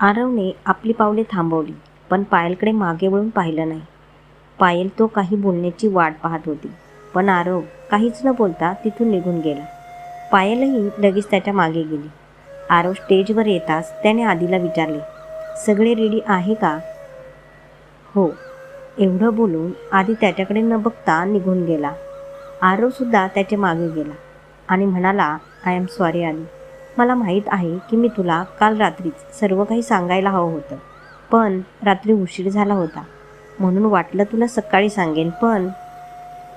आरवने आपली पावले थांबवली पण पायलकडे मागे वळून पाहिलं नाही. पायल तो काही बोलण्याची वाट पाहत होती पण आरव काहीच न बोलता तिथून निघून गेला. पायलही लगेच त्याच्यामागे गेली. आरव स्टेजवर येताच त्याने आधीला विचारले सगळे रेडी आहे का? हो. एवढं बोलून आधी त्याच्याकडे न बघता निघून गेला. आरवसुद्धा त्याच्यामागे गेला आणि म्हणाला आय एम सॉरी आली मला माहीत आहे की मी तुला काल रात्रीच सर्व काही सांगायला हवं होतं. पण रात्री उशीर झाला होता. म्हणून वाटलं तुला सकाळी सांगेन पण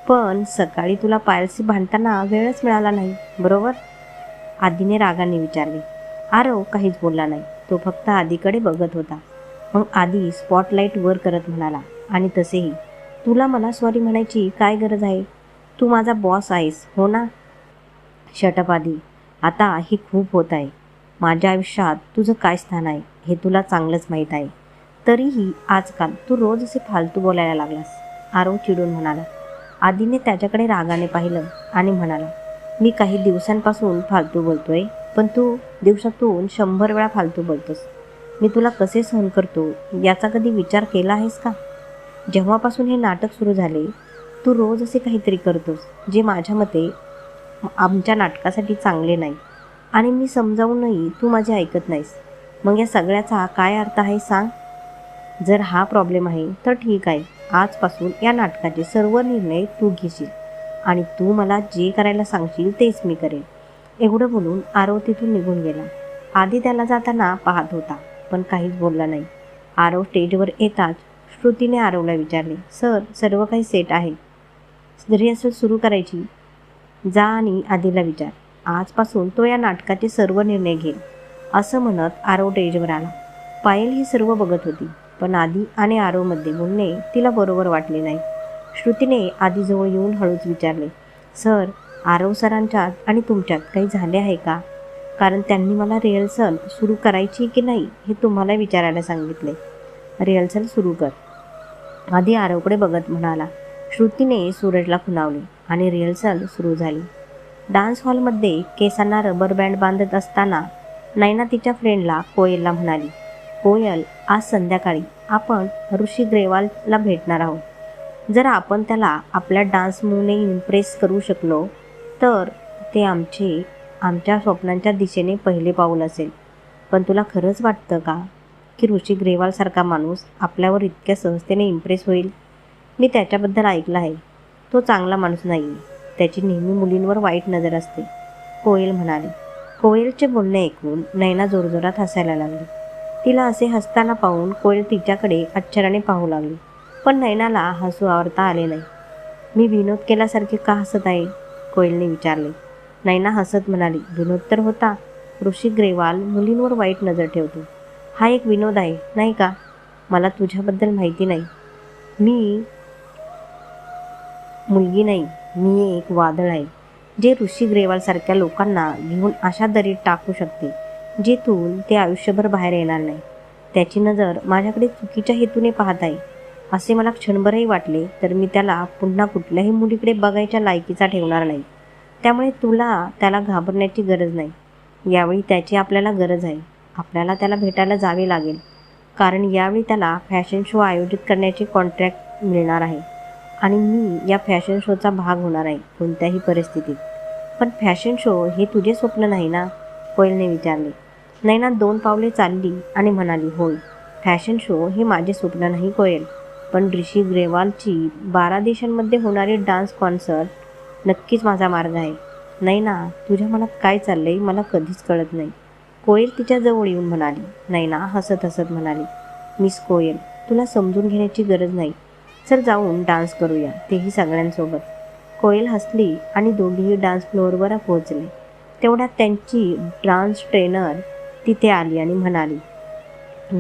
पण सकाळी तुला पायलशी भांडताना वेळच मिळाला नाही बरोबर? आधीने रागाने विचारले. आरव काहीच बोलला नाही. तो फक्त आधीकडे बघत होता. मग आधी स्पॉटलाईट वर करत म्हणाला आणि तसेही. तुला मला सॉरी म्हणायची काय गरज आहे? तू माझा बॉस आहेस हो ना? शटप आधी आता हे खूप होत आहे. माझ्या आयुष्यात तुझं काय स्थान आहे हे तुला चांगलंच माहीत आहे. तरीही आजकाल तू रोज असे फालतू बोलायला लागलास. आरव चिडून म्हणाला. आधीने त्याच्याकडे रागाने पाहिलं आणि म्हणाला मी काही दिवसांपासून फालतू बोलतोय पण तू दिवसातून शंभर वेळा फालतू बोलतोस. मी तुला कसे सहन करतो याचा कधी विचार केला आहेस का? जेव्हापासून हे नाटक सुरू झाले तू रोज असे काहीतरी करतोस जे माझ्या मते आमच्या नाटकासाठी चांगले नाही. आणि मी समजावूनही तू माझे ऐकत नाहीस. मग या सगळ्याचा काय अर्थ आहे सांग? जर हा प्रॉब्लेम आहे तर ठीक आहे. आजपासून या नाटकाचे सर्व निर्णय तू घेशील. आणि तू मला जे करायला सांगशील तेच मी करेन. एवढं बोलून आरव तिथून निघून गेला. आधी त्याला जाताना पाहत होता पण काहीच बोलला नाही. आरव स्टेजवर येताच श्रुतीने आरवला विचारले सर सर्व काही सेट आहे. रिहर्सल सुरू करायची. जा आणि आधीला विचार. आजपासून तो या नाटकाचे सर्व निर्णय घेईल असं म्हणत आरव टेजवर आला. पायल ही सर्व बघत होती पण आधी आणि आरवमध्ये बोलणे तिला बरोबर वाटले नाही. श्रुतीने आधीजवळ येऊन हळूच विचारले सर आरव सरांच्यात आणि तुमच्यात काही झाले आहे का? कारण त्यांनी मला रिहर्सल सुरू करायची की नाही हे तुम्हाला विचारायला सांगितले. रिहर्सल सुरू कर. आधी आरवकडे बघत म्हणाला. श्रुतीने सूरजला खुणावले. आणि रिहर्सल सुरू झाली. डान्स हॉलमध्ये केसांना रबर बँड बांधत असताना नैना तिच्या फ्रेंडला कोयलला म्हणाली कोयल आज संध्याकाळी आपण ऋषी ग्रेवालला भेटणार आहोत. जर आपण त्याला आपल्या डान्स मूवने इम्प्रेस करू शकलो तर ते आमचे आमच्या स्वप्नांच्या दिशेने पहिले पाऊल असेल. पण तुला खरंच वाटतं का की ऋषी ग्रेवालसारखा माणूस आपल्यावर इतक्या सहजतेने इम्प्रेस होईल? मी त्याच्याबद्दल ऐकलं आहे. तो चांगला माणूस नाही आहे त्याची नेहमी मुलींवर वाईट नजर असते. कोयल म्हणाली. कोयलचे बोलणे ऐकून नैना जोरजोरात हसायला लागली. तिला असे हसताना पाहून कोयल तिच्याकडे आश्चर्याने पाहू लागली. पण नैनाला हसू आवरता आले नाही. मी विनोद केल्यासारखे का हसत आहे? कोयलने विचारले. नैना हसत म्हणाली विनोद तर होता. ऋषी ग्रेवाल मुलींवर वाईट नजर ठेवतो. हा एक विनोद आहे नाही का? मला तुझ्याबद्दल माहिती नाही. मी मुलगी नाही मी एक वादळ आहे जे ऋषी ग्रेवालसारख्या लोकांना घेऊन अशा दरीत टाकू शकते जेथून ते आयुष्यभर बाहेर येणार नाही. त्याची नजर माझ्याकडे चुकीच्या हेतूने पाहत आहे. असे मला क्षणभरही वाटले तर मी त्याला पुन्हा कुठल्याही मुलीकडे बघायच्या लायकीचा ठेवणार नाही. त्यामुळे तुला त्याला घाबरण्याची गरज नाही. यावेळी त्याची आपल्याला गरज आहे. आपल्याला त्याला भेटायला जावे लागेल. कारण यावेळी त्याला फॅशन शो आयोजित करण्याचे कॉन्ट्रॅक्ट मिळणार आहे. आणि मी या फॅशन शोचा भाग होणार आहे कोणत्याही परिस्थितीत. पण फॅशन शो हे तुझे स्वप्न नाही ना? कोयलने विचारले. नैना दोन पावले चालली आणि म्हणाली होय फॅशन शो हे माझे स्वप्न नाही कोयल. पण ऋषी ग्रेवालची बारा देशांमध्ये होणारे डान्स कॉन्सर्ट नक्कीच माझा मार्ग आहे. नैना तुझ्या मनात काय चाललंय मला कधीच कळत नाही. कोयल तिच्याजवळ येऊन म्हणाली. नैना हसत हसत म्हणाली मिस कोयल तुला समजून घेण्याची गरज नाही. चल जाऊन डान्स करूया तेही सगळ्यांसोबत. कोयल हसली आणि दोघीही डान्स फ्लोअरवर पोहोचले. तेवढ्यात त्यांची डान्स ट्रेनर तिथे आली आणि म्हणाली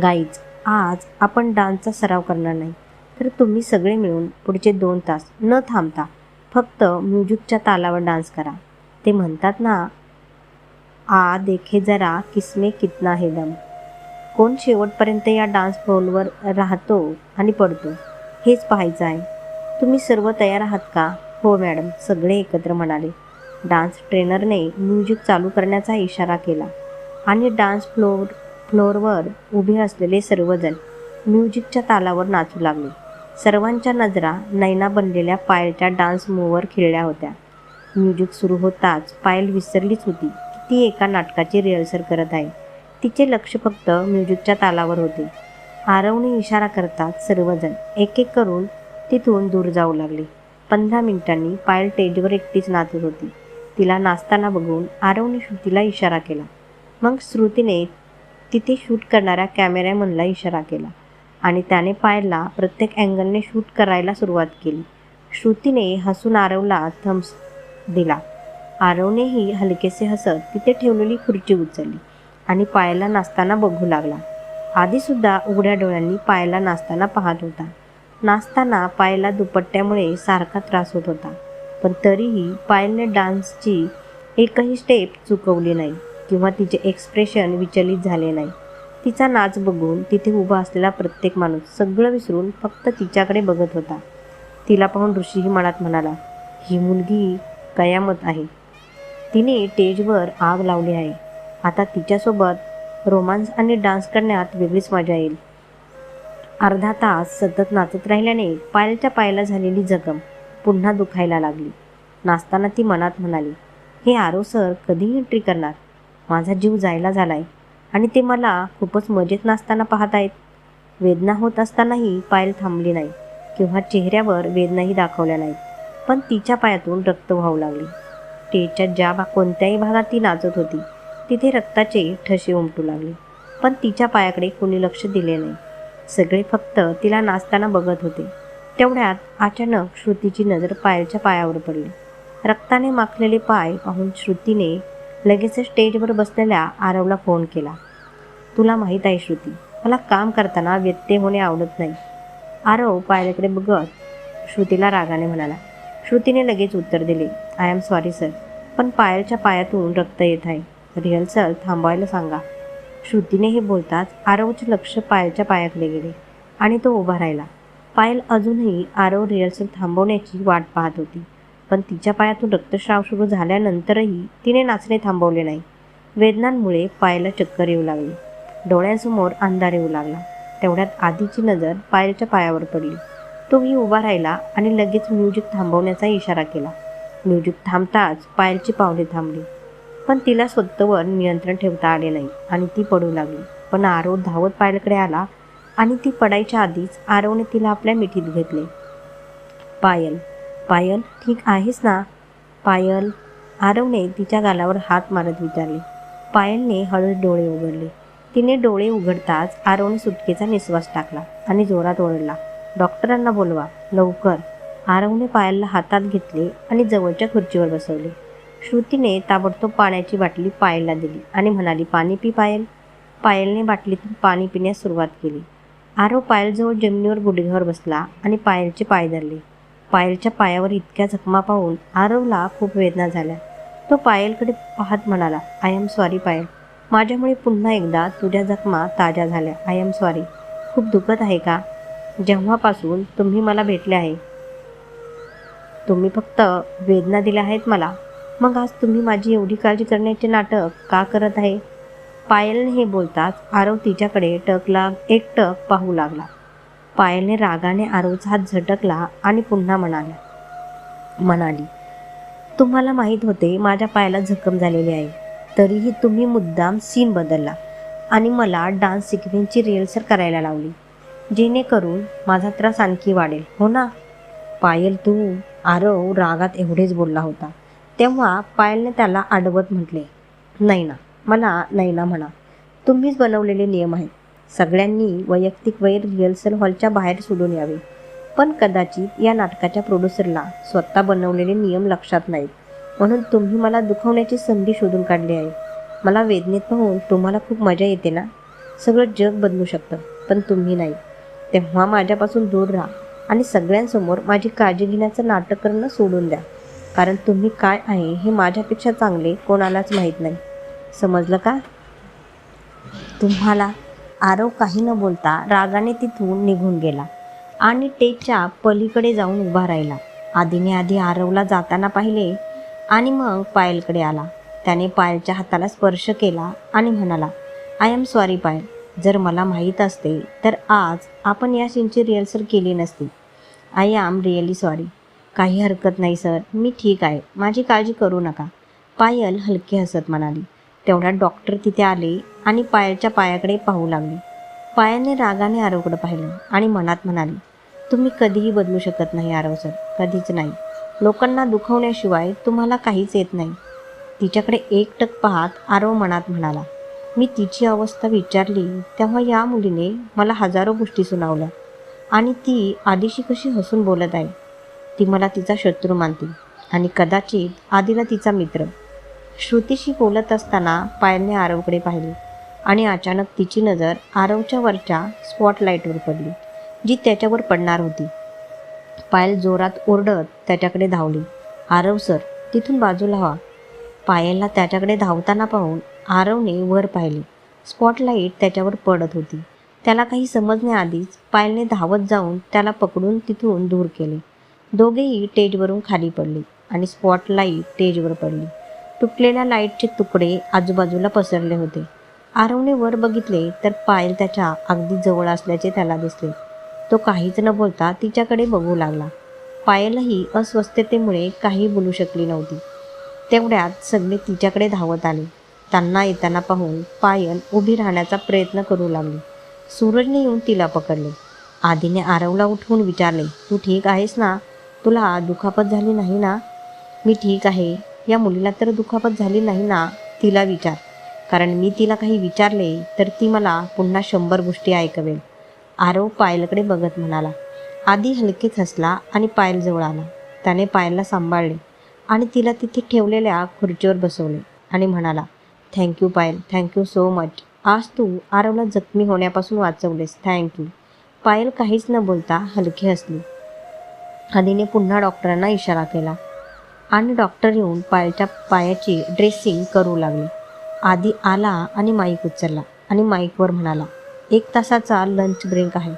गाईज आज आपण डान्सचा सराव करणार नाही. तर तुम्ही सगळे मिळून पुढचे दोन तास न थांबता फक्त म्युझिकच्या तालावर डान्स करा. ते म्हणतात ना आ देखे जरा किसमे कितना हे दम. कोण शेवटपर्यंत या डान्स फ्लोअरवर राहतो आणि पडतो? हेच पाहायचं आहे तुम्ही सर्व तयार आहात का? हो मॅडम. सगळे एकत्र म्हणाले. डान्स ट्रेनरने म्युझिक चालू करण्याचा इशारा केला. आणि डान्स फ्लोअर फ्लोअरवर उभे असलेले सर्वजण म्युझिकच्या तालावर नाचू लागले. सर्वांच्या नजरा नैना बनलेल्या पायलच्या डान्स मूववर खिळल्या होत्या. म्युझिक सुरू होताच पायल विसरलीच होती की ती एका नाटकाची रिहर्सल करत आहे. तिचे लक्ष फक्त म्युझिकच्या तालावर होते. आरवने इशारा करतात सर्वजण. एक एक करून तिथून दूर जाऊ लागले. पंधरा मिनिटांनी पायल स्टेजवर एकटीच नाचत होती. तिला नाचताना बघून आरवने श्रुतीला इशारा केला. मग श्रुतीने तिथे शूट करणाऱ्या कॅमेरामनला इशारा केला आणि त्याने पायलला प्रत्येक अँगलने शूट करायला सुरुवात केली. श्रुतीने हसून आरवला थम्स दिला. आरवनेही हलकेसे हसत तिथे ठेवलेली खुर्ची उचलली आणि पायलला नाचताना बघू लागला. आधीसुद्धा उघड्या डोळ्यांनी पायला नाचताना पाहत होता. नाचताना पायला दुपट्ट्यामुळे सारखा त्रास होत होता. पण तरीही पायलने डान्सची एकही स्टेप चुकवली नाही किंवा तिचे एक्सप्रेशन विचलित झाले नाही. तिचा नाच बघून तिथे उभा असलेला प्रत्येक माणूस सगळं विसरून फक्त तिच्याकडे बघत होता. तिला पाहून ऋषीही मनात म्हणाला ही मुलगी कयामत आहे. तिने स्टेजवर आग लावली आहे. आता तिच्यासोबत रोमांस आणि डान्स करण्यात वेगळीच मजा येईल. अर्धा तास सतत नाचत राहिल्याने पायलच्या पायाला झालेली जखम पुन्हा दुखायला लागली. नाचताना ती मनात म्हणाली हे आरो सर कधी एंट्री करणार. माझा जीव जायला झालाय आणि ते मला खूपच मजेत नाचताना पाहत आहेत वेदना होत असतानाही पायल थांबली नाही किंवा चेहऱ्यावर वेदनाही दाखवल्या नाहीत पण तिच्या पायातून रक्त वाहू लागले. स्टेजच्या ज्या कोणत्याही भागात ती नाचत होती. तिथे रक्ताचे ठसे उमटू लागले. पण तिच्या पायाकडे कोणी लक्ष दिले नाही. सगळे फक्त तिला नाचताना बघत होते. तेवढ्यात अचानक श्रुतीची नजर पायलच्या पायावर पडली. रक्ताने माखलेले पाय पाहून श्रुतीने लगेच स्टेजवर बसलेल्या आरवला फोन केला. तुला माहीत आहे श्रुती मला काम करताना व्यत्यय होणे आवडत नाही. आरव पायलकडे बघत श्रुतीला रागाने म्हणाला. श्रुतीने लगेच उत्तर दिले आय एम सॉरी सर पण पायलच्या पायातून रक्त येत आहे. रिहर्सल थांबवायला सांगा. श्रुतीने हे बोलताच आरवचे लक्ष पायलच्या पायाकडे गेले आणि तो उभा राहिला. पायल अजूनही आरव रिहर्सल थांबवण्याची वाट पाहत होती पण तिच्या पायातून रक्तस्राव सुरू झाल्यानंतरही तिने नाचणे थांबवले नाही. वेदनांमुळे पायला चक्कर येऊ लागली. डोळ्यासमोर अंधार येऊ लागला. तेवढ्यात आधीची नजर पायलच्या पायावर पडली. तोही उभा राहिला आणि लगेच म्युझिक थांबवण्याचा इशारा केला. म्युझिक थांबताच पायलची पावले थांबली. पण तिला स्वतःवर नियंत्रण ठेवता आले नाही आणि ती पडू लागली. पण आरव धावत पायलकडे आला आणि ती पडायच्या आधीच आरवने तिला आपल्या मिठीत घेतले. पायल पायल ठीक आहेस ना? पायल आरवने तिच्या गालावर हात मारत विचारले. पायलने हळद डोळे उघडले. तिने डोळे उघडताच आरवने सुटकेचा निश्वास टाकला आणि जोरात ओरडला. डॉक्टरांना बोलवा लवकर. आरवने पायलला हातात घेतले आणि जवळच्या खुर्चीवर बसवले. श्रुतीने ताबडतोब पाण्याची बाटली पायलला दिली आणि म्हणाली पाणी पी पायल. पायलने बाटलीतून पाणी पिण्यास सुरुवात केली. आरव पायलजवळ जमिनीवर गुडघ्यावर बसला आणि पायलचे पाय धरले. पायलच्या पायावर इतक्या जखमा पाहून आरवला खूप वेदना झाल्या. तो पायलकडे पाहत म्हणाला आय एम सॉरी पायल. माझ्यामुळे पुन्हा एकदा तुझ्या जखमा ताज्या झाल्या. I am sorry. खूप दुखत आहे का? जेव्हापासून तुम्ही मला भेटले आहे. तुम्ही फक्त वेदना दिल्या आहेत मला. मग आज तुम्ही माझी एवढी काळजी करण्याचे नाटक का करत आहे? पायलने हे बोलताच आरव तिच्याकडे टकला एक टक पाहू लागला. पायलने रागाने आरवचा हात झटकला आणि पुन्हा म्हणाला म्हणाली तुम्हाला माहीत होते माझ्या पायाला जखम झालेली आहे. तरीही तुम्ही मुद्दाम सीन बदलला आणि मला डान्स सिक्वेन्सची रिहर्सल करायला लावली. जेणेकरून माझा त्रास आणखी वाढेल हो ना? पायल तू आरव रागात एवढेच बोलला होता. तेव्हा पायलने त्याला आडवत म्हटले नाही ना मला नाही ना म्हणा तुम्हीच बनवलेले नियम आहेत. सगळ्यांनी वैयक्तिक वैर रिहर्सल हॉलच्या बाहेर सोडून यावे. पण कदाचित या नाटकाच्या प्रोड्युसरला स्वतः बनवलेले नियम लक्षात नाहीत. म्हणून तुम्ही मला दुखवण्याची संधी शोधून काढली आहे. मला वेदनेत पाहून तुम्हाला खूप मजा येते ना? सगळं जग बदलू शकतं पण तुम्ही नाही. तेव्हा माझ्यापासून दूर राहा आणि सगळ्यांसमोर माझी काळजी घेण्याचं नाटक करणं सोडून द्या. कारण तुम्ही काय आहे हे माझ्यापेक्षा चांगले कोणालाच माहीत नाही. समजलं का? तुम्हाला आरव काही न बोलता रागाने तिथून निघून गेला आणि टेकच्या पलीकडे जाऊन उभा राहिला. आधीने आधी आरवला जाताना पाहिले आणि मग पायलकडे आला. त्याने पायलच्या हाताला स्पर्श केला आणि म्हणाला आय एम सॉरी पायल. जर मला माहीत असते तर आज आपण या सीनची रिहर्सल केली नसती. आय एम रिअली सॉरी काही हरकत नाही सर. मी ठीक आहे. माझी काळजी करू नका. पायल हलकी हसत म्हणाली. तेवढ्यात डॉक्टर तिथे आले आणि पायलच्या पायाकडे पाहू लागले. पायाने रागाने आरवकडे पाहिलं आणि मनात म्हणाली तुम्ही कधीही बदलू शकत नाही आरव सर. कधीच नाही. लोकांना दुखवण्याशिवाय तुम्हाला काहीच येत नाही. तिच्याकडे एकटक पाहत आरव मनात म्हणाला मी तिची अवस्था विचारली तेव्हा या मुलीने मला हजारो गोष्टी सुनावल्या आणि ती आधीशी कशी हसून बोलत आहे? ती मला तिचा शत्रू मानते आणि कदाचित आधीला तिचा मित्र. श्रुतीशी बोलत असताना पायलने आरवकडे पाहिले आणि अचानक तिची नजर आरवच्या वरच्या स्पॉटलाईटवर पडली जी त्याच्यावर पडणार होती. पायल जोरात ओरडत त्याच्याकडे धावली. आरव सर तिथून बाजूला व्हा. पायलला त्याच्याकडे धावताना पाहून आरवने वर पाहिले. स्पॉटलाईट त्याच्यावर पडत होती. त्याला काही समजण्याआधीच पायलने धावत जाऊन त्याला पकडून तिथून दूर केले. दोघेही टेजवरून खाली पडले आणि स्पॉटलाईट टेजवर पडली. तुटलेल्या लाईटचे तुकडे आजूबाजूला पसरले होते. आरवने वर बघितले तर पायल त्याच्या अगदी जवळ असल्याचे त्याला दिसले. तो काहीच न बोलता तिच्याकडे बघू लागला. पायलही अस्वस्थतेमुळे काही बोलू शकली नव्हती. तेवढ्यात सगळे तिच्याकडे धावत आले. त्यांना येताना पाहून पायल उभी राहण्याचा प्रयत्न करू लागली. सूरजने येऊन तिला पकडले. आधीने आरवला उठवून विचारले तू ठीक आहेस ना? तुला दुखापत झाली नाही ना? मी ठीक आहे. या मुलीला तर दुखापत झाली नाही ना? तिला विचार. कारण मी तिला काही विचारले तर ती मला पुन्हा शंभर गोष्टी ऐकवेल. आरव पायलकडे बघत म्हणाला. आधी हलकेच हसला आणि पायल जवळ आला. त्याने पायलला सांभाळले आणि तिला तिथे ठेवलेल्या खुर्चीवर बसवले आणि म्हणाला thank you Payal. Thank you so much आज तू आरवला जखमी होण्यापासून वाचवलेस. थँक्यू पायल काहीच न बोलता हलकी हसली. आधीने पुन्हा डॉक्टरांना इशारा केला आणि डॉक्टर येऊन पायाच्या पायाची ड्रेसिंग करू लागले. आधी आला आणि माईक उचलला आणि माईकवर म्हणाला एक तासाचा लंच ब्रेक आहे.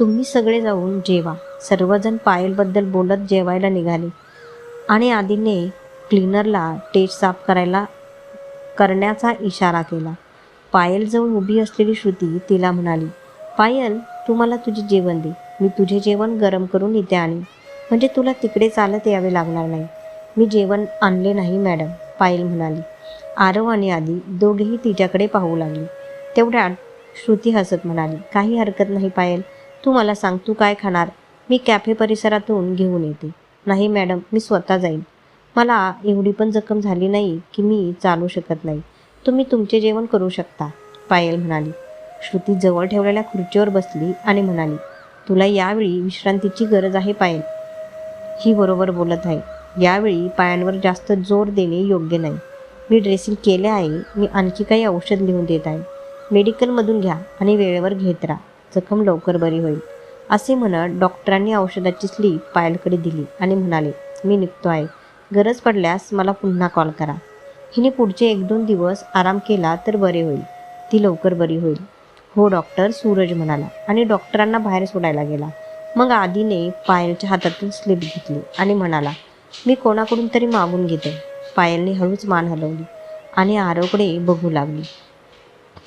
तुम्ही सगळे जाऊन जेवा. सर्वजण पायलबद्दल बोलत जेवायला निघाले. आणि आदीने क्लीनरला टेज साफ करायला करण्याचा इशारा केला. पायलजवळ उभी असलेली श्रुती तिला म्हणाली पायल तू मला तुझे जेवण दे. मी तुझे जेवण गरम करून इथे आणीन. म्हणजे तुला तिकडे चालत यावे लागणार नाही. मी जेवण आणले नाही मॅडम पायल म्हणाली. आरव आणि आधी दोघेही तिच्याकडे पाहू लागले. तेवढ्यात श्रुती हसत म्हणाली काही हरकत नाही पायल. तू मला सांग तू काय खाणार? मी कॅफे परिसरातून घेऊन येते. नाही मॅडम मी स्वतः जाईन. मला एवढी पण जखम झाली नाही की मी चालू शकत नाही. तुम्ही तुमचे जेवण करू शकता पायल म्हणाली. श्रुती जवळ ठेवलेल्या खुर्चीवर बसली आणि म्हणाली तुला यावेळी विश्रांतीची गरज आहे पायल. ही बरोबर बोलत आहे यावेळी पायांवर जास्त जोर देणे योग्य नाही. मी ड्रेसिंग केले आहे. मी आणखी काही औषध लिहून देत आहे. मेडिकलमधून घ्या आणि वेळेवर घेत राहा. जखम लवकर बरी होईल. असे म्हणत डॉक्टरांनी औषधाची स्लीप पायलकडे दिली आणि म्हणाले मी निघतो आहे. गरज पडल्यास मला पुन्हा कॉल करा. हिने पुढचे एक दोन दिवस आराम केला तर बरे होईल. ती लवकर बरी होईल. हो डॉक्टर सूरज म्हणाला आणि डॉक्टरांना बाहेर सोडायला गेला. मग आधीने पायलच्या हातातून स्लिप घेतली आणि म्हणाला मी कोणाकडून तरी मागून घेते. पायलने हळूच मान हलवली आणि आरवकडे बघू लागली.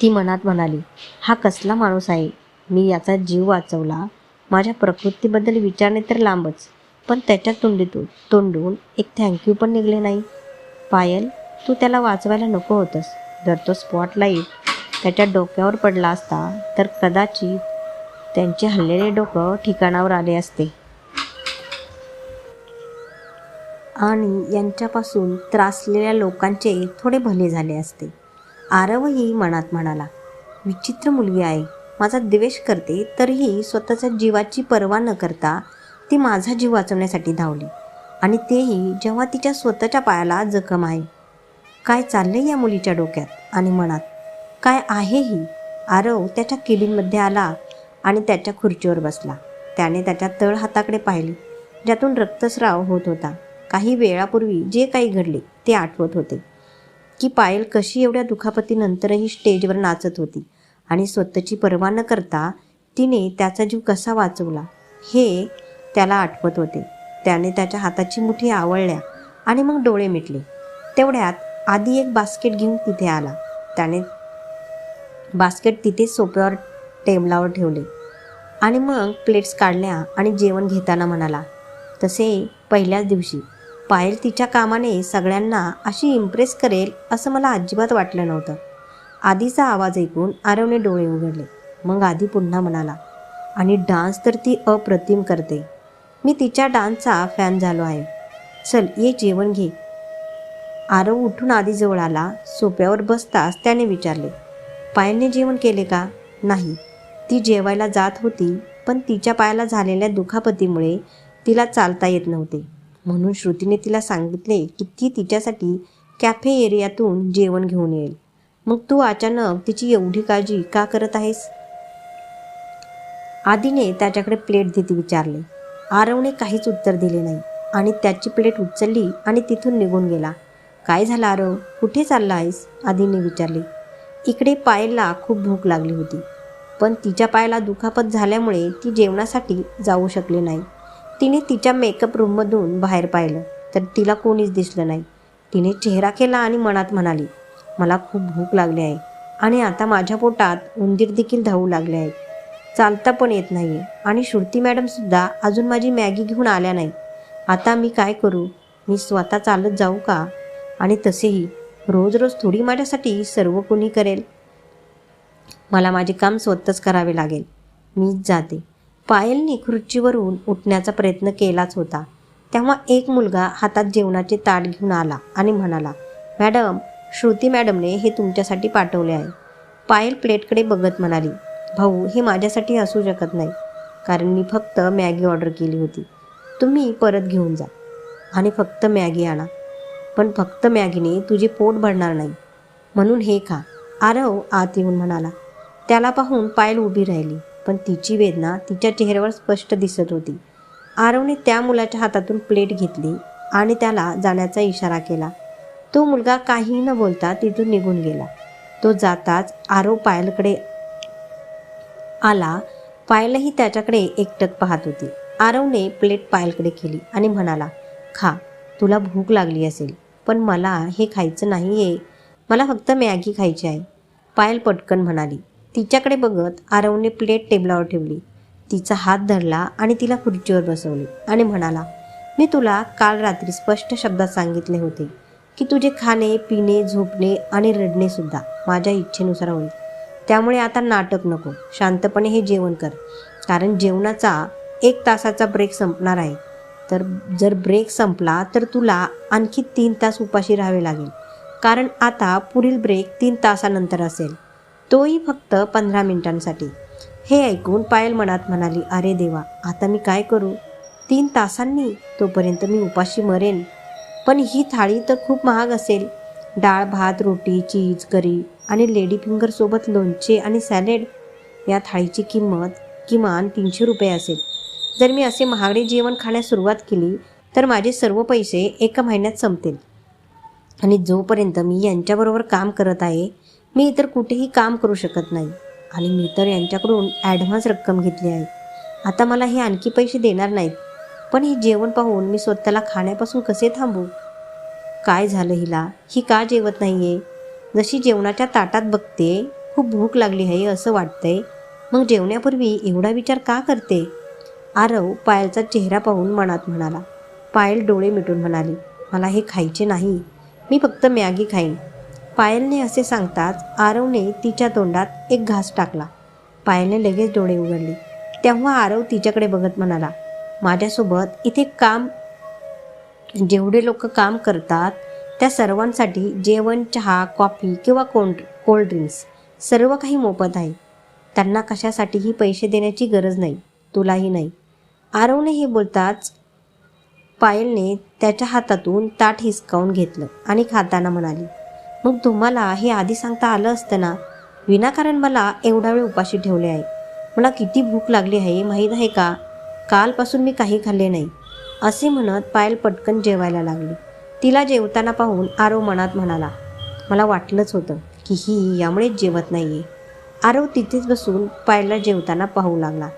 ती मनात म्हणाली हा कसला माणूस आहे? मी याचा जीव वाचवला. माझ्या प्रकृतीबद्दल विचारणे तर लांबच पण त्याच्या तोंडीतून तोंडून एक थँक्यू पण निघले नाही. पायल तू त्याला वाचवायला नको होतंस. जर तो स्पॉटलाईट त्याच्या डोक्यावर पडला असता तर कदाचित त्यांचे हल्लेले डोकं ठिकाणावर आले असते. आणि यांच्यापासून त्रासलेल्या लोकांचे थोडे भले झाले असते. आरवही मनात म्हणाला विचित्र मुलगी आहे. माझा द्वेष करते तरीही स्वतःच्या जीवाची पर्वा न करता ती माझा जीव वाचवण्यासाठी धावली. आणि तेही जेव्हा तिच्या स्वतःच्या पायाला जखम आहे. काय चालले या मुलीच्या डोक्यात? आणि मनात काय आहे ही? आरव त्याच्या केबिनमध्ये आला आणि त्याच्या खुर्चीवर बसला. त्याने त्याच्या तळ हाताकडे पाहिले. ज्यातून रक्तस्राव होत होता. काही वेळापूर्वी जे काही घडले ते आठवत होते. की पायल कशी एवढ्या दुखापतीनंतरही स्टेजवर नाचत होती आणि स्वतःची पर्वा न करता तिने त्याचा जीव कसा वाचवला हे त्याला आठवत होते. त्याने त्याच्या हाताची मुठी आवळल्या आणि मग डोळे मिटले. तेवढ्यात आधी एक बास्केट घेऊन तिथे आला. त्याने बास्केट तिथे सोप्यावर टेबलावर ठेवले. आणि मग प्लेट्स काढल्या आणि जेवण घेताना म्हणाला तसे पहिल्याच दिवशी. पायल तिच्या कामाने सगळ्यांना अशी इम्प्रेस करेल असं मला अजिबात वाटलं नव्हतं. आधीचा आवाज ऐकून आरवने डोळे उघडले. मग आधी पुन्हा म्हणाला आणि डान्स तर ती अप्रतिम करते. मी तिच्या डान्सचा फॅन झालो आहे. चल ये जेवण घे. आरव उठून आधीजवळ आला सोप्यावर बसताच त्याने विचारले पायलने जेवण केले का? नाही. ती जेवायला जात होती पण तिच्या पायाला झालेल्या दुखापतीमुळे तिला चालता येत नव्हते. म्हणून श्रुतीने तिला सांगितले की ती तिच्यासाठी कॅफे एरियातून जेवण घेऊन येईल. मग तू अचानक तिची एवढी काळजी का करत आहेस? आदीने त्याच्याकडे प्लेट देती विचारले. आरवने काहीच उत्तर दिले नाही आणि त्याची प्लेट उचलली आणि तिथून निघून गेला. काय झालं आरव? कुठे चालला आहेस आदीने विचारले. इकडे पायलला खूप भूक लागली होती. पण तिच्या पायाला दुखापत झाल्यामुळे ती जेवणासाठी जाऊ शकली नाही. तिने तिच्या मेकअप रूममधून बाहेर पाहिलं तर तिला कोणीच दिसलं नाही. तिने चेहरा केला आणि मनात म्हणाली मला खूप भूक लागली आहे आणि आता माझ्या पोटात उंदीर देखील धावू लागले आहेत. चालता पण येत नाही आणि श्रुती मॅडमसुद्धा अजून माझी मॅगी घेऊन आल्या नाही आता मी काय करू? मी स्वतः चालत जाऊ का? आणि तसेही रोज रोज थोडी माझ्यासाठी सर्व कोणी करेल? मला माझे काम स्वतःच करावे लागेल. मीच जाते. पायलने खुर्चीवरून उठण्याचा प्रयत्न केलाच होता. तेव्हा एक मुलगा हातात जेवणाचे ताट घेऊन आला आणि म्हणाला मॅडम श्रुती मॅडमने हे तुमच्यासाठी पाठवले आहे. पायल प्लेटकडे बघत म्हणाली भाऊ हे माझ्यासाठी असू शकत नाही कारण मी फक्त मॅगी ऑर्डर केली होती. तुम्ही परत घेऊन जा. आणि फक्त मॅगी आणा. पण फक्त मॅगीने तुझे पोट भरणार नाही. म्हणून हे खा. आरव आत येऊन म्हणाला त्याला पाहून पायल उभी राहिली पण तिची वेदना तिच्या चेहऱ्यावर स्पष्ट दिसत होती. आरवने त्या मुलाच्या हातातून प्लेट घेतली आणि त्याला जाण्याचा इशारा केला. तो मुलगा काही न बोलता तिथून निघून गेला. तो जाताच आरव पायलकडे आला. पायलही त्याच्याकडे एकटक पाहत होती. आरवने प्लेट पायलकडे केली आणि म्हणाला खा तुला भूक लागली असेल पण मला हे खायचं नाही आहे मला फक्त मॅगी खायची आहे. पायल पटकन म्हणाली तिच्याकडे बघत आरवने प्लेट टेबलावर ठेवली. तिचा हात धरला आणि तिला खुर्चीवर बसवली आणि म्हणाला मी तुला काल रात्री स्पष्ट शब्दात सांगितले होते की तुझे खाणे पिणे झोपणे आणि रडणेसुद्धा माझ्या इच्छेनुसार होईल. त्यामुळे आता नाटक नको. शांतपणे हे जेवण कर. कारण जेवणाचा एक तासाचा ब्रेक संपणार आहे. तर जर ब्रेक संपला तर तुला आणखी तीन तास उपाशी राहावे लागेल. कारण आता पुढील ब्रेक तीन तासानंतर असेल. तोही फक्त पंधरा मिनिटांसाठी. हे ऐकून पायल मनात म्हणाली अरे देवा आता मी काय करू? तीन तासांनी तोपर्यंत मी उपाशी मरेन. पण ही थाळी तर खूप महाग असेल. डाळ भात रोटी चीज करी आणि लेडी फिंगरसोबत लोणचे आणि सॅलेड या थाळीची किंमत किमान तीनशे रुपये असेल. जर मी असे महागडे जेवण खाण्यास सुरुवात केली तर माझे सर्व पैसे एका महिन्यात संपतील आणि जोपर्यंत मी यांच्याबरोबर काम करत आहे मी इतर कुठेही काम करू शकत नाही. आणि मी तर यांच्याकडून ॲडव्हान्स रक्कम घेतली आहे. आता मला हे आणखी पैसे देणार नाहीत. पण हे जेवण पाहून मी स्वतःला खाण्यापासून कसे थांबू? काय झालं हिला? ही का जेवत नाही आहे जशी जेवणाच्या ताटात बघते खूप भूक लागली आहे असं वाटतंय. मग जेवण्यापूर्वी एवढा विचार का करते? आरव पायलचा चेहरा पाहून मनात म्हणाला. पायल डोळे मिटून म्हणाली मला हे खायचे नाही. मी फक्त मॅगी खाईन. पायलने असे सांगताच आरवने तिच्या तोंडात एक घास टाकला. पायलने लगेच डोळे उघडले. तेव्हा आरव तिच्याकडे बघत म्हणाला माझ्यासोबत इथे काम जेवढे लोक काम करतात त्या सर्वांसाठी जेवण चहा कॉफी किंवा कोल्ड कोल्ड ड्रिंक्स सर्व काही मोफत आहे. त्यांना कशासाठीही पैसे देण्याची गरज नाही तुलाही नाही. आरवने हे बोलताच पायलने त्याच्या हातातून ताट हिसकावून घेतलं आणि खाताना म्हणाली मग तुम्हाला हे आधी सांगता आलं असतं ना? विनाकारण मला एवढा वेळ उपाशी ठेवले आहे. मला किती भूक लागली आहे माहीत आहे का? कालपासून मी काही खाल्ले नाही. असे म्हणत पायल पटकन जेवायला लागली. तिला जेवताना पाहून आरव मनात म्हणाला मला वाटलंच होतं की ही यामुळेच जेवत नाही आहे आरव तिथेच बसून पायलला जेवताना पाहू लागला.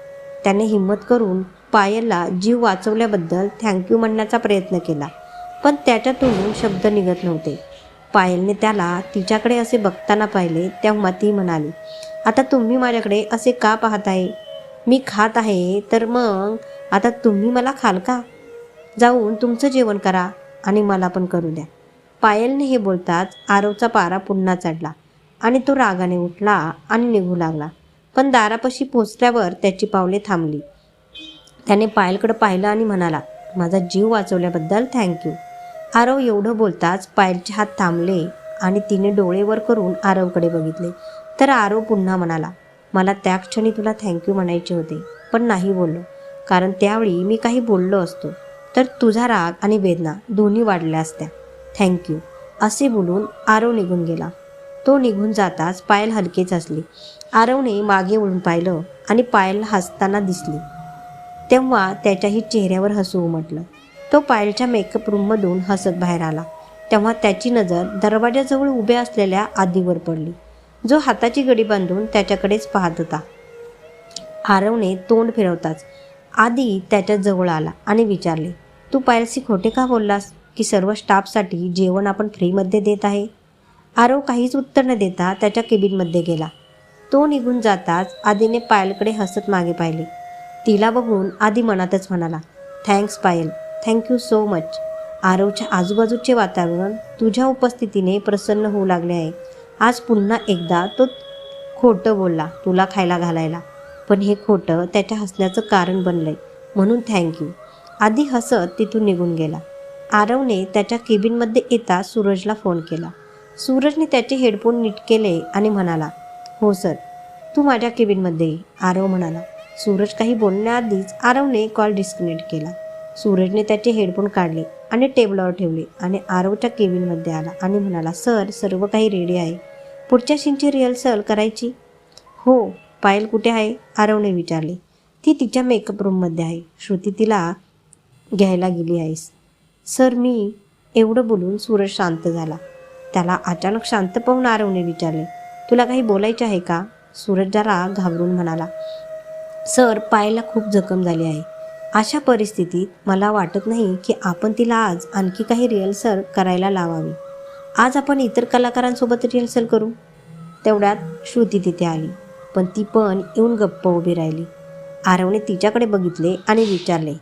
त्याने हिंमत करून पायलला जीव वाचवल्याबद्दल थँक्यू म्हणण्याचा प्रयत्न केला. पण त्याच्यातून शब्द निघत नव्हते. पायलने त्याला तिच्याकडे असे बघताना पाहिले तेव्हा ती म्हणाली आता तुम्ही माझ्याकडे असे का पाहत आहे मी खात आहे तर मग आता तुम्ही मला खाल का? जाऊन तुमचं जेवण करा आणि मला पण करू द्या. पायलने हे बोलताच आरवचा पारा पुन्हा चढला आणि तो रागाने उठला आणि निघू लागला. पण दारापाशी पोचल्यावर त्याची पावले थांबली. त्याने पायलकडे पाहिलं आणि म्हणाला माझा जीव वाचवल्याबद्दल थँक्यू आरव एवढं बोलताच पायलचे हात थांबले आणि तिने डोळे वर करून आरवकडे बघितले. तर आरव पुन्हा म्हणाला मला त्या क्षणी तुला थँक्यू म्हणायचे होते पण नाही बोललो. कारण त्यावेळी मी काही बोललो असतो. तर तुझा राग आणि वेदना दोन्ही वाढल्या असत्या. थँक्यू असे बोलून आरव निघून गेला. तो निघून जाताच पायल हलकेच असली आरवने मागे वळून पाहिलं आणि पायल हसताना दिसली. तेव्हा त्याच्याही चेहऱ्यावर हसू उमटलं. तो पायलच्या मेकअप रूममधून हसत बाहेर आला. तेव्हा त्याची नजर दरवाजाजवळ उभ्या असलेल्या आधीवर पडली. जो हाताची गडी बांधून त्याच्याकडेच पाहत होता. आरवने तोंड फिरवताच आधी त्याच्याजवळ आला आणि विचारले तू पायलशी खोटे का बोललास? की सर्व स्टाफसाठी जेवण आपण फ्रीमध्ये देत आहे? आरव काहीच उत्तर न देता त्याच्या केबिनमध्ये गेला. तो निघून जाताच आधीने पायलकडे हसत मागे पाहिले. तिला बघून आधी मनातच म्हणाला thanks Payal thank you so much आरवच्या आजूबाजूचे वातावरण तुझ्या उपस्थितीने प्रसन्न होऊ लागले आहे. आज पुन्हा एकदा तो खोटं बोलला तुला खायला घालायला. पण हे खोटं त्याच्या हसण्याचं कारण बनलं आहे म्हणून थँक्यू आधी हसत तिथून निघून गेला. आरवने त्याच्या केबिनमध्ये येता सूरजला फोन केला. सूरजने त्याचे हेडफोन नीट केले आणि म्हणाला हो सर तू माझ्या केबिनमध्ये आरव म्हणाला. सूरज काही बोलण्याआधीच आरवने कॉल डिस्कनेक्ट केला. सूरजने त्याचे हेडफोन काढले आणि टेबलावर ठेवले आणि आरवच्या केबिनमध्ये आला आणि म्हणाला सर सर्व काही रेडी आहे. पुढच्या सीनची रिहर्सल करायची? हो पायल कुठे आहे? आरवने विचारले. ती तिच्या मेकअप रूममध्ये आहे. श्रुती तिला घ्यायला गेली आहेस. सर मी एवढं बोलून सूरज शांत झाला. त्याला अचानक शांत पाहून आरवने विचारले तुला काही बोलायचे आहे का? सूरज जरा घाबरून म्हणाला सर पायला खूप जखम झाली आहे. अशा परिस्थितीत मला वाटत नाही की आपण तिला आज आणखी काही रिहर्सल करायला लावावी. आज आपण इतर कलाकारांसोबत रिहर्सल करू? तेवढ्यात श्रुती तिथे आली. पण ती पण येऊन गप्प उभी राहिली. आरवने तिच्याकडे बघितले आणि विचारले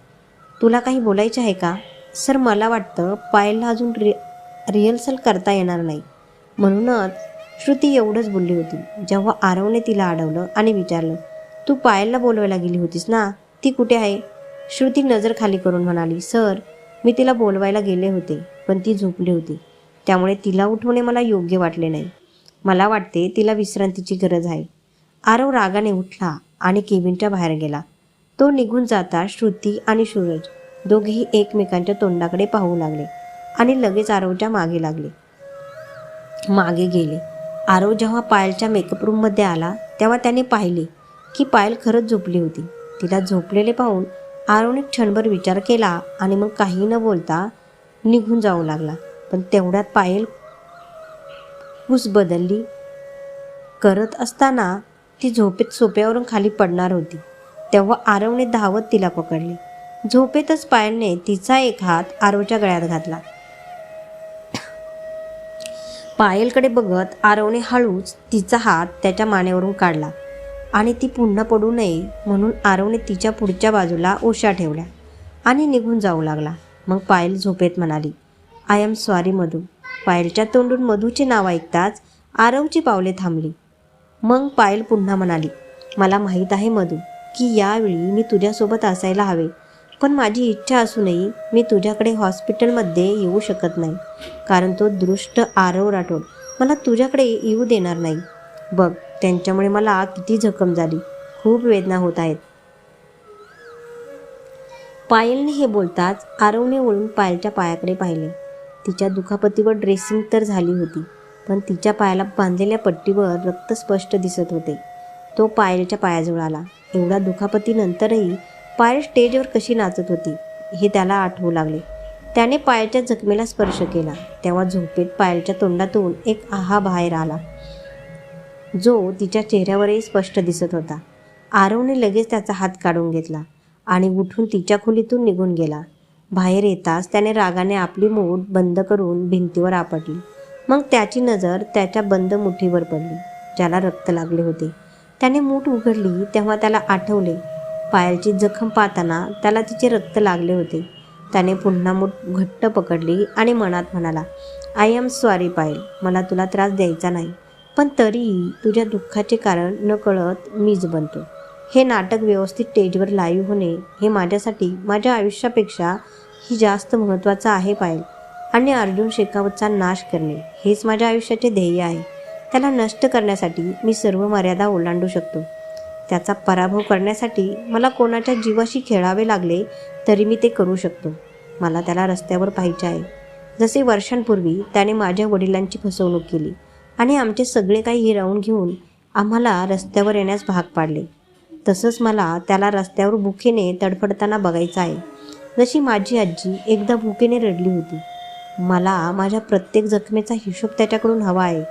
तुला काही बोलायचे आहे का? सर मला वाटतं पायलला अजून रि रिहर्सल करता येणार नाही. म्हणूनच श्रुती एवढंच बोलली होती. जेव्हा आरवने तिला अडवलं आणि विचारलं तू पायलला बोलवायला गेली होतीस ना? ती कुठे आहे? श्रुती नजर खाली करून म्हणाली सर मी तिला बोलवायला गेले होते पण ती झोपली होती. त्यामुळे तिला उठवणे मला योग्य वाटले नाही. मला वाटते तिला विश्रांतीची गरज आहे. आरव रागाने उठला आणि केविनच्या बाहेर गेला. तो निघून जाता श्रुती आणि सूरज दोघेही एकमेकांच्या तोंडाकडे पाहू लागले आणि लगेच आरवच्या मागे लागले. मागे गेले. आरव जेव्हा पायलच्या मेकअप रूममध्ये आला तेव्हा त्याने पाहिले की पायल खरंच झोपली होती. तिला झोपलेले पाहून आरवने क्षणभर विचार केला आणि मग काही न बोलता निघून जाऊ लागला. पण तेवढ्यात पायल हुस बदलली. करत असताना ती झोपेत सोप्यावरून खाली पडणार होती. तेव्हा आरवने धावत तिला पकडली. झोपेतच पायलने तिचा एक हात आरवच्या गळ्यात घातला. पायलकडे बघत आरवने हळूच तिचा हात त्याच्या मानेवरून काढला. आणि ती पुन्हा पडू नये म्हणून आरवने तिच्या पुढच्या बाजूला ओशा ठेवल्या आणि निघून जाऊ लागला. मग पायल झोपेत म्हणाली आय एम सॉरी मधू. पायलच्या तोंडून मधूचे नाव ऐकताच आरवची पावले थांबली. मग पायल पुन्हा म्हणाली मला माहीत आहे मधू की यावेळी मी तुझ्यासोबत असायला हवे पण माझी इच्छा असूनही मी तुझ्याकडे हॉस्पिटलमध्ये येऊ शकत नाही कारण तो दृष्ट आरव राठोड मला तुझ्याकडे येऊ देणार नाही. बघ त्यांच्यामुळे मला किती जखम झाली. खूप वेदना होत आहेत. पायलने हे बोलताच आरवने वळून पायलच्या पायाकडे पाहिले. तिच्या दुखापतीवर ड्रेसिंग तर झाली होती पण तिच्या पायाला बांधलेल्या पट्टीवर रक्त स्पष्ट दिसत होते. तो पायलच्या पायाजवळ आला. एवढ्या दुखापतीनंतरही पायल स्टेजवर कशी नाचत होती हे त्याला आठवू लागले. त्याने पायलच्या जखमेला स्पर्श केला. तेव्हा झोपेत पायलच्या तोंडातून एक आहा बाहेर आला. जो तिच्या चेहऱ्यावरही स्पष्ट दिसत होता. आरवने लगेच त्याचा हात काढून घेतला आणि उठून तिच्या खोलीतून निघून गेला. बाहेर येताच त्याने रागाने आपली मूठ बंद करून भिंतीवर आपटली. मग त्याची नजर त्याच्या बंद मुठीवर पडली. ज्याला रक्त लागले होते. त्याने मूठ उघडली तेव्हा त्याला आठवले. पायलची जखम पाहताना त्याला तिचे रक्त लागले होते. त्याने पुन्हा मूठ घट्ट पकडली आणि मनात म्हणाला आय एम सॉरी पायल मला तुला त्रास द्यायचा नाही. पण तरीही तुझ्या दुःखाचे कारण न कळत मीच बनतो. हे नाटक व्यवस्थित स्टेजवर लाईव्ह होणे हे माझ्यासाठी माझ्या आयुष्यापेक्षा ही जास्त महत्त्वाचं आहे पायल. आणि अर्जुन शेखावतचा नाश करणे हेच माझ्या आयुष्याचे ध्येय आहे. त्याला नष्ट करण्यासाठी मी सर्व मर्यादा ओलांडू शकतो. त्याचा पराभव करण्यासाठी मला कोणाच्या जीवाशी खेळावे लागले तरी मी ते करू शकतो. मला त्याला रस्त्यावर पाहिजे आहे. जसे वर्षांपूर्वी त्याने माझ्या वडिलांची फसवणूक केली. आणि आमचे सगळे काही हिरावून घेऊन आम्हाला रस्त्यावर येण्यास भाग पाडले. तसंच मला त्याला रस्त्यावर भुकेने तडफडताना बघायचं आहे. जशी माझी आजी एकदा भुकेने रडली होती. मला माझ्या प्रत्येक जखमेचा हिशोब त्याच्याकडून हवा आहे.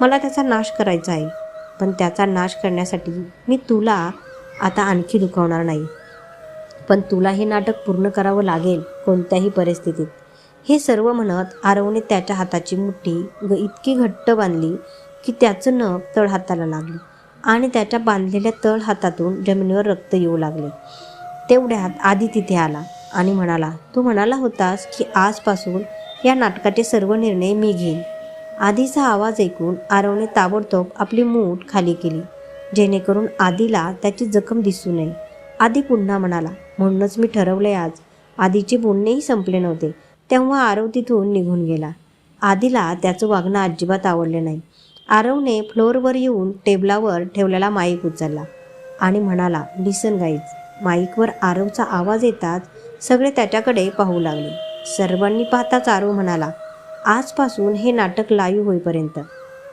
मला त्याचा नाश करायचा आहे. पण त्याचा नाश करण्यासाठी मी तुला आता आणखी दुखावणार नाही. पण तुला हे नाटक पूर्ण करावं लागेल कोणत्याही परिस्थितीत. हे सर्व म्हणत आरवने त्याच्या हाताची मुठ्ठी ग इतकी घट्ट बांधली की त्याचं नख तळ हाताला लागली आणि त्याच्या बांधलेल्या तळ हातातून जमिनीवर रक्त येऊ लागले. तेवढ्यात आधी तिथे आला आणि म्हणाला तू म्हणाला होतास की आजपासून या नाटकाचे सर्व निर्णय मी घेईन. आधीचा आवाज ऐकून आरवने ताबडतोब आपली मूठ खाली केली जेणेकरून आधीला त्याची जखम दिसू नये. आधी पुन्हा म्हणाला म्हणूनच मी ठरवले आज. आधीचे बोलणेही संपले नव्हते. तेव्हा आरव तिथून निघून गेला. आधीला त्याचं वागणं अजिबात आवडले नाही. आरवने फ्लोअरवर येऊन टेबलावर ठेवलेला माईक उचलला आणि म्हणाला लिसन गाईज माईकवर आरवचा आवाज येताच सगळे त्याच्याकडे पाहू लागले. सर्वांनी पाहताच आरव म्हणाला आजपासून हे नाटक लाईव्ह होईपर्यंत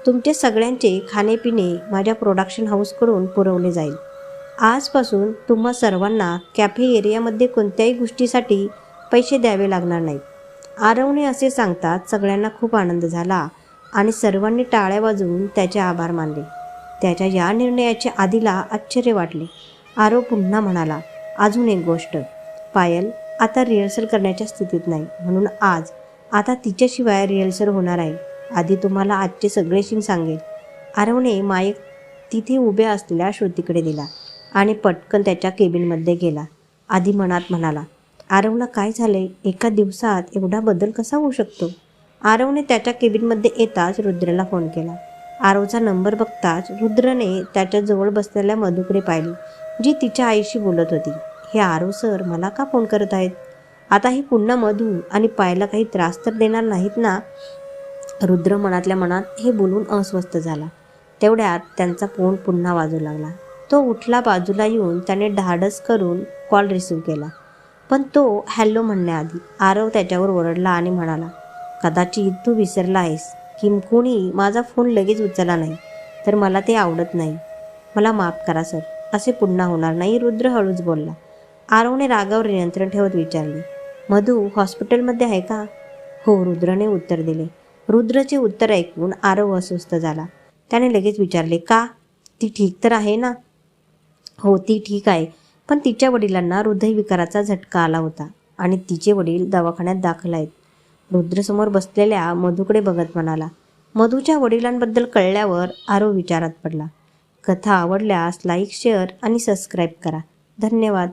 तुमचे सगळ्यांचे खाणेपिणे माझ्या प्रोडक्शन हाऊसकडून पुरवले जाईल. आजपासून तुम्हा सर्वांना कॅफे एरियामध्ये कोणत्याही गोष्टीसाठी पैसे द्यावे लागणार नाहीत. आरवने असे सांगतात सगळ्यांना खूप आनंद झाला आणि सर्वांनी टाळ्या वाजवून त्याचे आभार मानले. त्याच्या या निर्णयाचे आधीला आश्चर्य वाटले. आरव पुन्हा म्हणाला अजून एक गोष्ट. पायल आता रिहर्सल करण्याच्या स्थितीत नाही. म्हणून आज आता तिच्याशिवाय रिहर्सल होणार आहे. आधी तुम्हाला आजचे सगळे शिंग सांगेल. आरवने माईक तिथे उभ्या असलेल्या श्रुतीकडे दिला आणि पटकन त्याच्या केबिनमध्ये गेला. आधी मनात म्हणाला आरवला काय झाले एका दिवसात एवढा बदल कसा होऊ शकतो? आरवने त्याच्या केबिनमध्ये येताच रुद्रला फोन केला. आरवचा नंबर बघताच रुद्रने त्याच्याजवळ बसलेल्या मधुकडे पाहिली जी तिच्या आईशी बोलत होती. हे आरव सर मला का फोन करत आहेत? आता ही पुन्हा मधू आणि पायला काही त्रास तर देणार नाहीत ना? रुद्र मनातल्या मनात हे बोलून अस्वस्थ झाला. तेवढ्यात त्यांचा फोन पुन्हा वाजू लागला. तो उठला बाजूला येऊन त्याने धाडस करून कॉल रिसीव्ह केला. पण तो हॅलो म्हणण्याआधी आरव त्याच्यावर ओरडला आणि म्हणाला कदाचित तू विसरला आहेस. की कोणी माझा फोन लगेच उचलला नाही तर मला ते आवडत नाही. मला माफ करा सर. असे पुन्हा होणार नाही रुद्र हळूच बोलला. आरवने रागावर नियंत्रण ठेवत विचारले मधू हॉस्पिटलमध्ये आहे का? हो रुद्रने उत्तर दिले. रुद्रचे उत्तर ऐकून आरव अस्वस्थ झाला. त्याने लगेच विचारले का? ती ठीक तर आहे ना? हो ती ठीक आहे. पण तिच्या वडिलांना हृदयविकाराचा झटका आला होता आणि तिचे वडील दवाखान्यात दाखल आहेत. रुद्रसमोर बसलेल्या मधूकडे बघत म्हणाला मधूच्या वडिलांबद्दल कळल्यावर आरो विचारात पडला. कथा आवडल्यास लाईक शेअर आणि सबस्क्राईब करा. धन्यवाद.